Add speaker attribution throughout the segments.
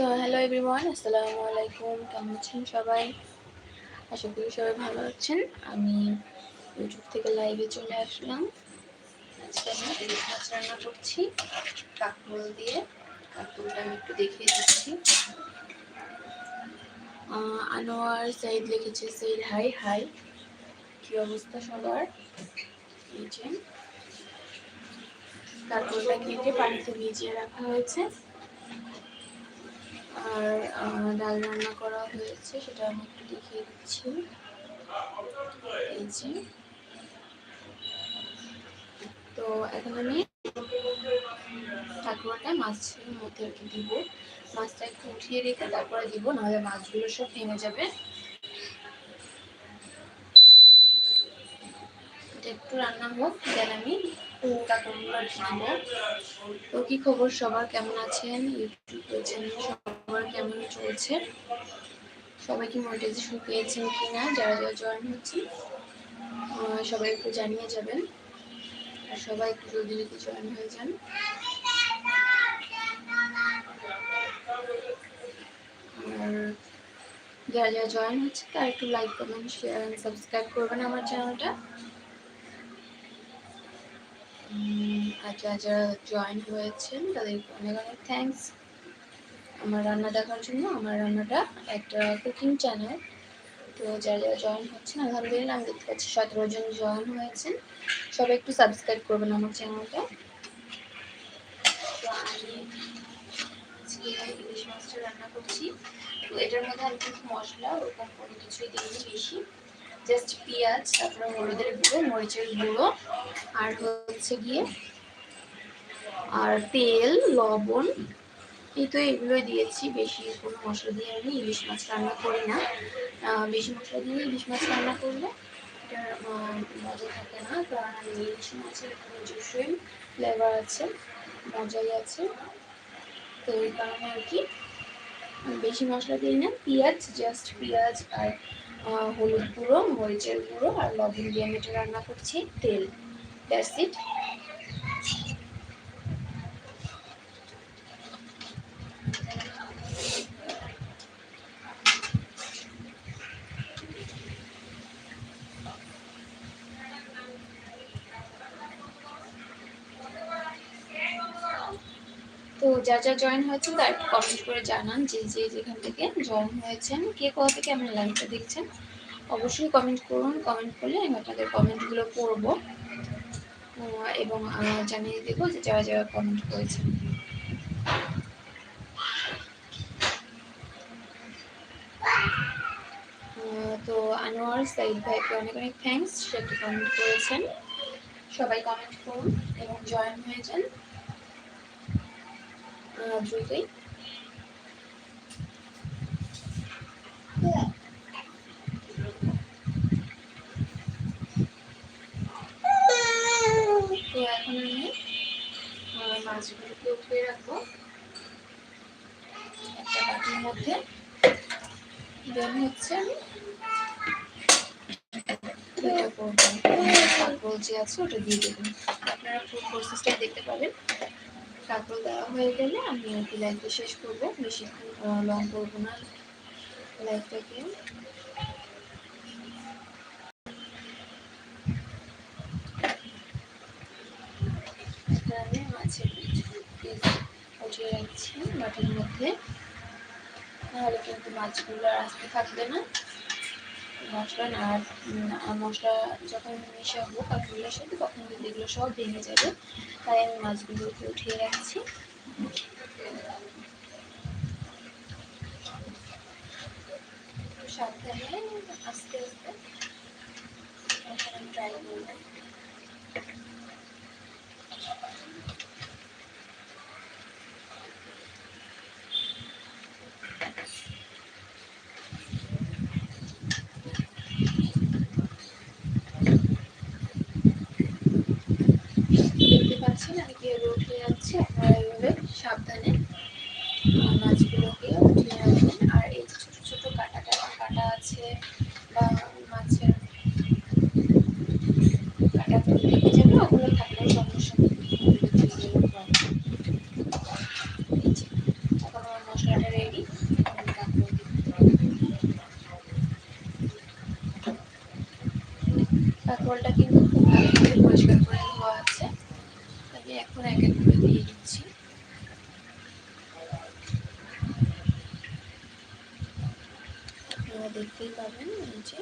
Speaker 1: তো hello everyone আসসালামু আলাইকুম, কেমন আছেন সবাই? আশা করি সবাই ভালো আছেন। আমি ইউটিউব থেকে লাইভে চলে আসলাম। আজকে আমি ইলিশ মাছ রান্না করছি, কাকরোল দিয়ে। কাকরোলটা আমি একটু দেখিয়ে দিচ্ছি। আনোয়ার সাইদ লিখেছে সাইদ হাই হাই কি অবস্থা সবার? কাকরোলটা কেটে পানিতে ভিজিয়ে রাখা হয়েছে। আর ডাল রান্না করা হয়েছে, সেটা আমি একটু দেখিয়ে দিচ্ছি। এই তো এখন আমি ঠাকুরটা মাছের মধ্যে আর কি দিব। মাছটা একটু উঠিয়ে রেখে তারপরে দিব, নাহলে মাছগুলো সব ভেঙে যাবে। এটা একটু রান্না হোক, দেন আমি আর কি দিব তো কি খবর? সবার কেমন আছেন? ইউটিউব চ্যানেল সবার কেমন চলছে? সবাই কি মনিটাইজেশন পেয়েছেন কিনা? যারা যারা জয়েন হচ্ছে সবাই একটু জানিয়ে যাবেন। আর সবাই একটু জলদি জলদি জয়েন হয়ে যান। আর যারা যারা জয়েন হচ্ছে, তারা একটু লাইক কমেন্ট শেয়ার সাবস্ক্রাইব করবেন আমার চ্যানেলটা আর যারা জয়েন হয়েছেন তাদেরকে অনেক অনেক থ্যাঙ্কস আমার রান্না দেখার জন্য আমার রান্নাটা একটা কুকিং চ্যানেল তো যারা যারা জয়েন হচ্ছেন আলহামদুলিল্লাহ আমি দেখতে পাচ্ছি সতেরো জন জয়েন হয়েছেন। সবাই একটু সাবস্ক্রাইব করবেন আমার চ্যানেলটা ইলিশ মাছটা রান্না করছি। তো এটার মধ্যে আমি কিন্তু মশলা, ওরকম কোনো কিছুই দিইনি বেশি। জাস্ট পেঁয়াজ, তারপরে হলুদের গুঁড়ো, মরিচের গুঁড়ো, আর হচ্ছে গিয়ে আর তেল, লবণ, এই তো এগুলোই দিয়েছি। বেশি কোনো মশলা দিয়ে আমি ইলিশ মাছ রান্না করি না। বেশি মশলা দিয়ে ইলিশ মাছ রান্না করলে মজা থাকে না। কারণ আমি ইলিশ মাছের নিজস্বই ফ্লেভার আছে, মজাই আছে। তো এই কারণে আর কি বেশি মশলা দিই না। পেঁয়াজ জাস্ট পেঁয়াজ আর হলুদ গুঁড়ো মরিচের গুঁড়ো আর লবণ দিয়ে আমি এটা রান্না করছি তেল। দ্যাটস ইট যা যা জয়েন হয়েছেন তার কমেন্ট করে জানান যে যে যেখান থেকে জয়েন হয়েছেন কে কোথা থেকে আমার লাইভটা দেখছেন অবশ্যই কমেন্ট করুন। কমেন্ট করলে আমি আপনাদের কমেন্টগুলো পড়ব। এবং জানিয়ে দেবো যে যারা যারা কমেন্ট করেছেন। তো আনোয়ার সাইদ ভাইকে অনেক অনেক থ্যাঙ্কস সে একটা কমেন্ট করেছেন। সবাই কমেন্ট করুন এবং জয়েন হয়ে যান। আহ, দ্রুতই তো এখন আমি মাছগুলোকে উঠিয়ে রাখব। একটা বাটির মধ্যে। দেন হচ্ছে যে আছে ওটা দিয়ে দেবেন আপনারা পুরো প্রসেসটা দেখতে পাবেন। কাঁকরোল দেওয়া হয়ে গেলে আমি আর কি লাইফটা শেষ করব। বেশিক্ষণ লং করব না। লাইফটাকে মাছের উঠিয়ে রাখছি বাটির মধ্যে। তাহলে কিন্তু মাছগুলো আসতে থাকবে না। মশলা না মশলা যখন মেশাবো কাঁকড়গুলোর সাথে তখন কিন্তু এগুলো সব ভেঙে যাবে। তাই আমি মাছগুলোকে উঠিয়ে রাখছি। সাবধানে আস্তে আস্তে ট্রাই করব। সাবধানে মাছগুলোকে উঠিয়ে রাখবেন আর এই যে ছোট ছোট কাটা কাটা কাটা আছে বা মাছের কাটা থেকে যাবে ওগুলো থাকলেও সমস্যা নেই এখন আমার মশলাটা কিন্তু খুব ভালো করে পরিষ্কার করে ধোয়া আছে। আমি এখন এক এক করে দিয়ে দিচ্ছি আপনারা দেখতেই পাবেন এই যে।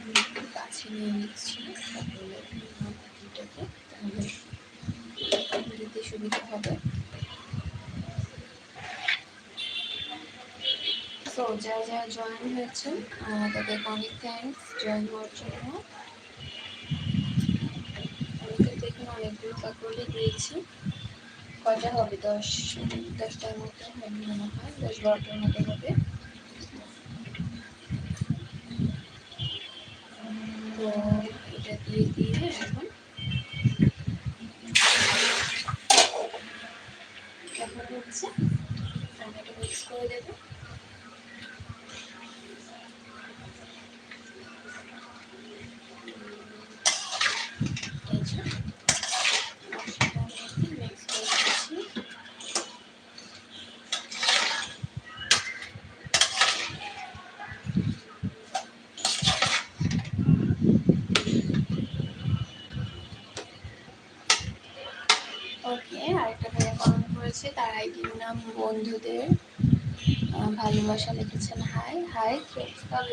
Speaker 1: আমি কাছে নিয়ে নিচ্ছি তাহলে সুবিধা হবে। তো যারা জয়েন হয়েছেন তাদেরকে অনেক থ্যাঙ্কস জয়েন হওয়ার জন্য। দেখুন অনেকগুলো কাঁকরোলি দিয়েছি কয়টা হবে? দশ দশটার মতো হবে মনে হয়। দশ বারোটার মতো হবে। তো এটা দিয়ে দিয়ে এখন এখন হচ্ছে টমেটো মিক্স করে দেবো এই যে মশলাটার মধ্যে mix করে দিচ্ছি। ওকে আরেকটা ভাইয়া কমেন্ট করেছে তার আইডির নাম বন্ধুদের ভালোবাসা লিখেছেন হাই হাই কেমন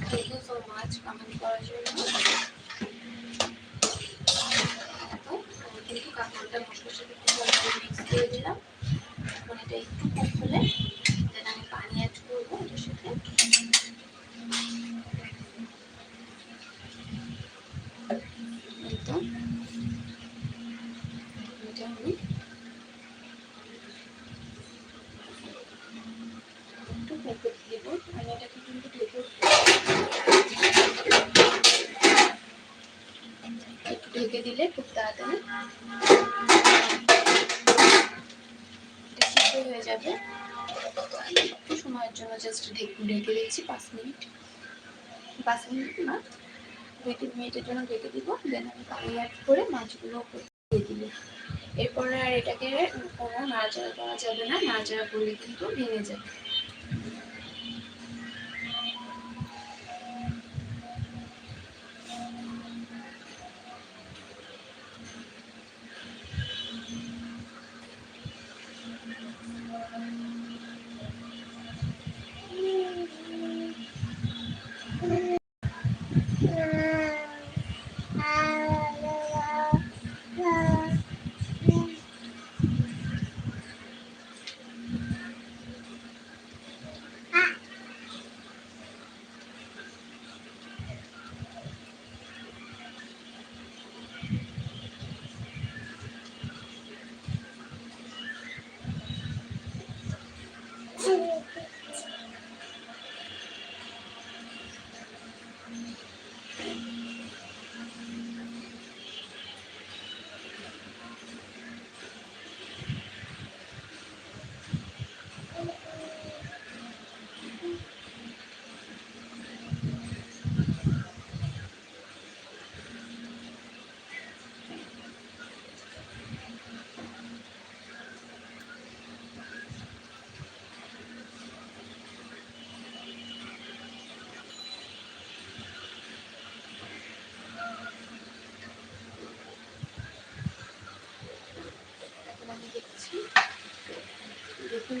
Speaker 1: thank you so much comment করার জন্য। কিন্তু মশলার সাথে মিক্স করে দিলাম। এখন এটা একটু হলে দেন আমি পানি অ্যাড করব এটার সাথে এই তো এটা আমি একটু কুক দেব আমি এটাকে কিন্তু ঢেকে একটু ঢেকে দিলে খুব তাড়াতাড়ি এটা সিদ্ধ হয়ে যাবে। সময়ের জন্য জাস্ট ঢেকে দিচ্ছি পাঁচ মিনিট। পাঁচ মিনিট না, দুই তিন মিনিটের জন্য ঢেকে দিব। দেন আমি পানি অ্যাড করে মাছগুলো দিয়ে দিব। এরপরে আর এটাকে কোনো নাড়াচাড়া করা যাবে না। নাড়াচাড়া করলে কিন্তু ভেঙে যাবে।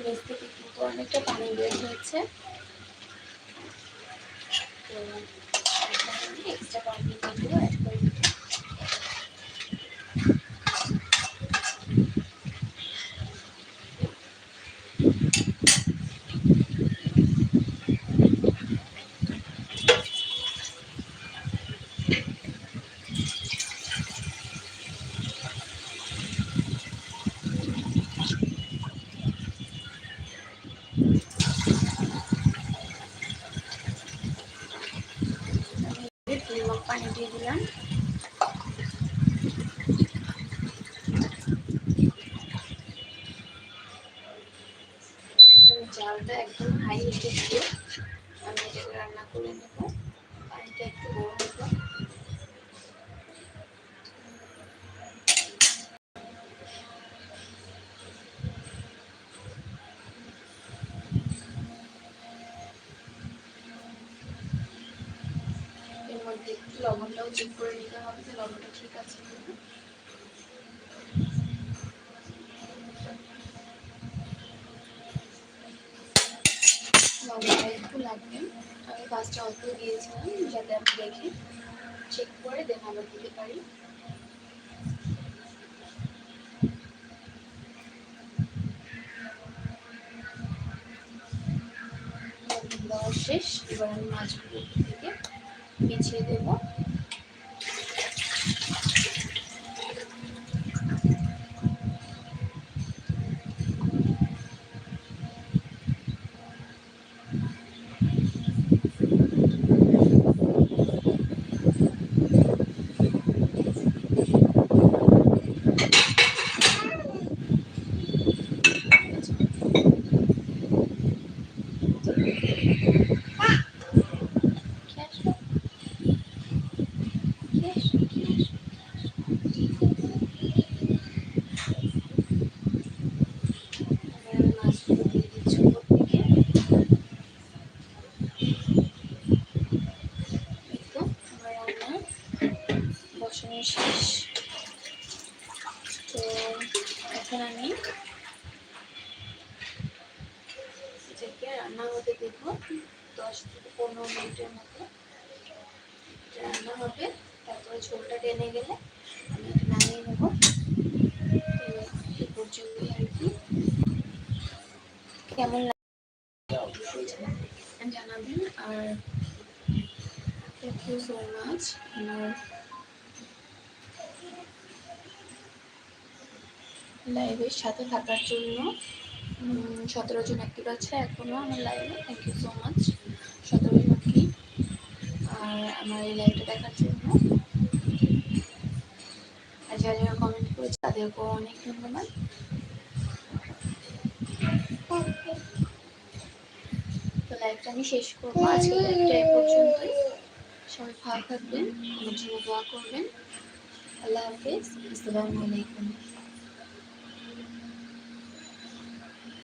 Speaker 1: নিচ থেকে কিন্তু অনেকটা পানি বের হয়েছে তো এখন আমি এক্সট্রা পানি কিন্তু অ্যাড করে দিচ্ছি আমি দুই মগ পানি দিয়ে দিলাম এখন জালটা একদম হাই হিটে দিয়ে আমি এটাকে রান্না করে নেব পানিটা একটু গরম হোক এর মধ্যে একটু লবণটাও চেক করে নিতে হবে যে লবণটা ঠিক আছে কিনা। লবণটা একটু লাগবে। আমি ফার্স্টে অল্প দিয়েছিলাম যাতে আমি দেখে চেক করে দেন আবার দিতে পারি। দেওয়া শেষ। এবার আমি মাছগুলো থেকে বিছিয়ে দেবো বানানো শেষ তো আমি এটাকে রান্না হতে দেবো দশ থেকে পনেরো মিনিটের মতো। রান্না হবে, তারপরে ঝোলটা টেনে গেলে আমি এটা নামিয়ে নেব। আর কি। কেমন জানাবেন। আর থ্যাংক ইউ সো মাচ আমার লাইভের সাথে থাকার জন্য সতেরো জন অ্যাক্টিভ আছে এখনও আমার লাইভে থ্যাংক ইউ সো মাচ সতেরো জন আর আমার এই লাইভটা দেখার জন্য। আর যারা যারা কমেন্ট করেছে, তাদেরকেও অনেক ধন্যবাদ। তো লাইভটা আমি শেষ করব। আজকে লাইভটা এই পর্যন্তই। সবাই ভালো থাকবেন, আমার জন্য দোয়া করবেন। আল্লাহ হাফিজ। আসসালামু আলাইকুম।